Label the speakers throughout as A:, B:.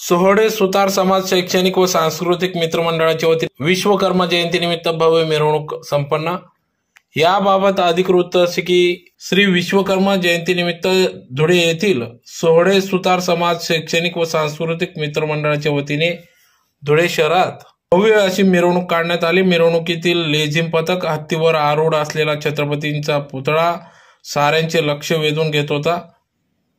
A: सोहळे सुतार समाज शैक्षणिक व सांस्कृतिक मित्रमंडळाच्या वतीने विश्वकर्मा जयंतीनिमित्त भव्य मिरवणूक संपन्न. याबाबत अधिक वृत्त असे की श्री विश्वकर्मा जयंतीनिमित्त धुळे येथील सोहळे सुतार समाज शैक्षणिक व सांस्कृतिक मित्रमंडळाच्या वतीने धुळे शहरात भव्य अशी मिरवणूक काढण्यात आली. मिरवणुकीतील लेझिम पथक हत्तीवर आरूढ असलेला छत्रपतींचा पुतळा साऱ्यांचे लक्ष वेधून घेत होता.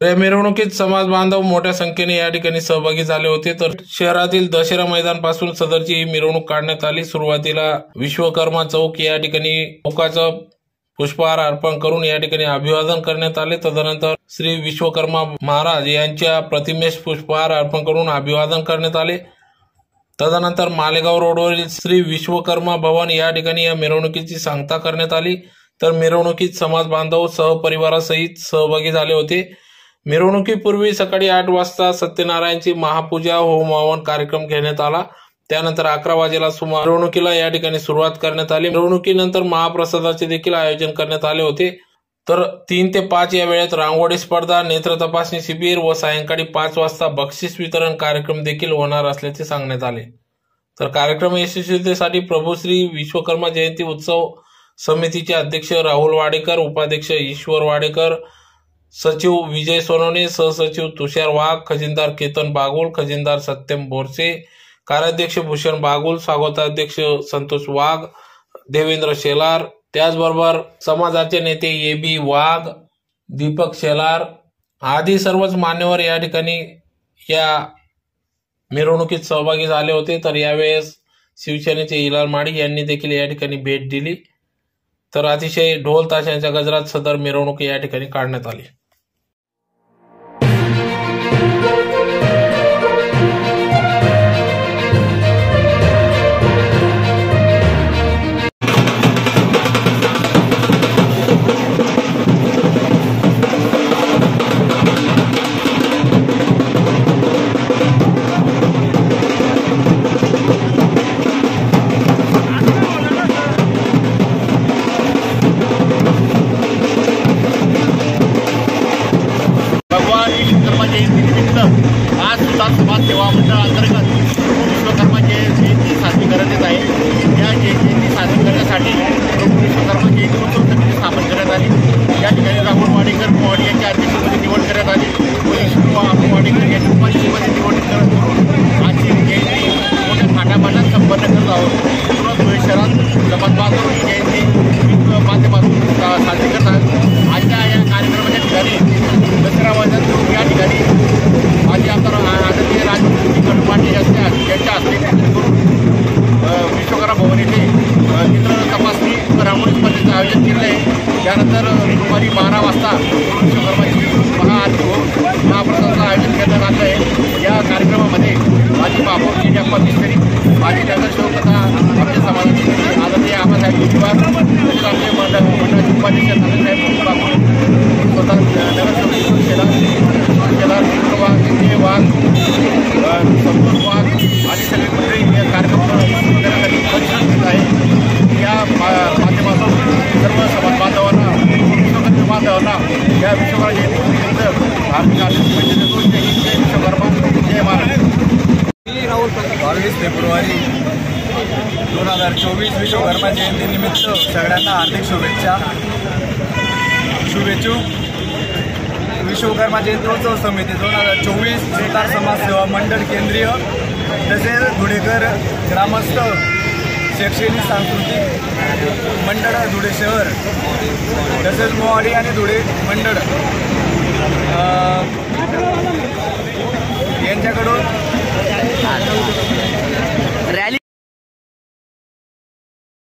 A: या मिरवणुकीत समाज बांधव मोठ्या संख्येने या ठिकाणी सहभागी झाले होते. तर शहरातील दशेरा मैदानपासून सदरची ही मिरवणूक काढण्यात आली. सुरुवातीला विश्वकर्मा चौक या ठिकाणी चौकाचा पुष्पहार अर्पण करून या ठिकाणी अभिवादन करण्यात आले. तदनंतर श्री विश्वकर्मा महाराज यांच्या प्रतिमेस पुष्पहार अर्पण करून अभिवादन करण्यात आले. तदनंतर मालेगाव रोडवरील श्री विश्वकर्मा भवन या ठिकाणी या मिरवणुकीची सांगता करण्यात आली. तर मिरवणुकीत समाज बांधव सहपरिवारासहित सहभागी झाले होते. मिरवणुकीपूर्वी सकाळी आठ वाजता सत्यनारायणची महापूजा होमहवन कार्यक्रम घेण्यात आला. त्यानंतर अकरा वाजेला सुमार मिरवणुकीला या ठिकाणी सुरुवात करण्यात आली. मिरवणुकीनंतर महाप्रसादाचे देखील आयोजन करण्यात आले होते. तर तीन ते पाच या वेळेत रांगोळी स्पर्धा नेत्र तपासणी शिबिर व सायंकाळी पाच वाजता बक्षीस वितरण कार्यक्रम देखील होणार असल्याचे सांगण्यात आले. तर कार्यक्रम यशस्वीतेसाठी प्रभू श्री विश्वकर्मा जयंती उत्सव समितीचे अध्यक्ष राहुल वाडेकर उपाध्यक्ष ईश्वर वाडेकर सचिव विजय सोनवणे सहसचिव तुषार वाघ खजिनदार केतन बागुल खजिनदार सत्यम बोरसे कार्याध्यक्ष भूषण बागुल स्वागताध्यक्ष संतोष वाघ देवेंद्र शेलार त्याचबरोबर समाजाचे नेते ए बी वाघ दीपक शेलार आदी सर्वच मान्यवर या ठिकाणी या मिरवणुकीत सहभागी झाले होते. तर यावेळेस शिवसेनेचे इलाल माडी यांनी देखील या ठिकाणी भेट दिली. तर अतिशय ढोल ताशांच्या गजरात सदर मिरवणूक या ठिकाणी काढण्यात आली.
B: समाज सेवा मंडळ अंतर्गत विश्वकर्मा जयंती साजरी करण्यात आहे या जयंती साजरी करण्यासाठी विश्वकर्मा जयंती उत्सव समिती स्थापन करण्यात आली या ठिकाणी राहुल वाडेकर मोवाडी यांच्या अध्यक्षपदी निवड करण्यात आली पोलीस राहुल वाडेकर यांच्या उपाध्यक्षपदी निवड करत करून आजची जयंती मोठ्या थाटामाटात संपन्न करत आहोत पूर्ण धुळे शहरात समाज बांधव जयंती माध्यमातून रांगोळी आयोजन केलेलं आहे. त्यानंतर दुपारी बारा वाजता विश्वकर्माची महाआरती महाप्रसादाचं आयोजन करण्यात आलं आहे. या कार्यक्रमामध्ये माझी महापौर जिजाप्पा मिस्त्री माझी नगरसेवक तथा आमच्या समाजाचे आदरणीय आबासाहेब केजरीवाल तसेच आमचे मंडळ मंडळाचे उपाध्यक्ष नानासाहेब बापू स्वतः नगरसेवक ईश्वर शेलार ईश्वर शेलार वाघ विजय वाघ संतोष वाघ या विश्वभर जयंतीनिमित्त आम्ही आर्थिक शुभेच्छा जय हिंद जय विश्वकर्मा जय महाराष्ट्र
C: बावीस फेब्रुवारी दोन हजार चोवीस विश्वकर्मा जयंतीनिमित्त सगळ्यांना हार्दिक शुभेच्छा. शुभेच्छुक विश्वकर्मा जयंत्योत्सव समिती दोन हजार चोवीस सुतार समाज सेवा मंडळ केंद्रीय तसेच धुळेकर ग्रामस्थ शैक्षणिक सांस्कृतिक मंडळ धुळे शहर तसेच मोहाडी आणि धुळे मंडळ.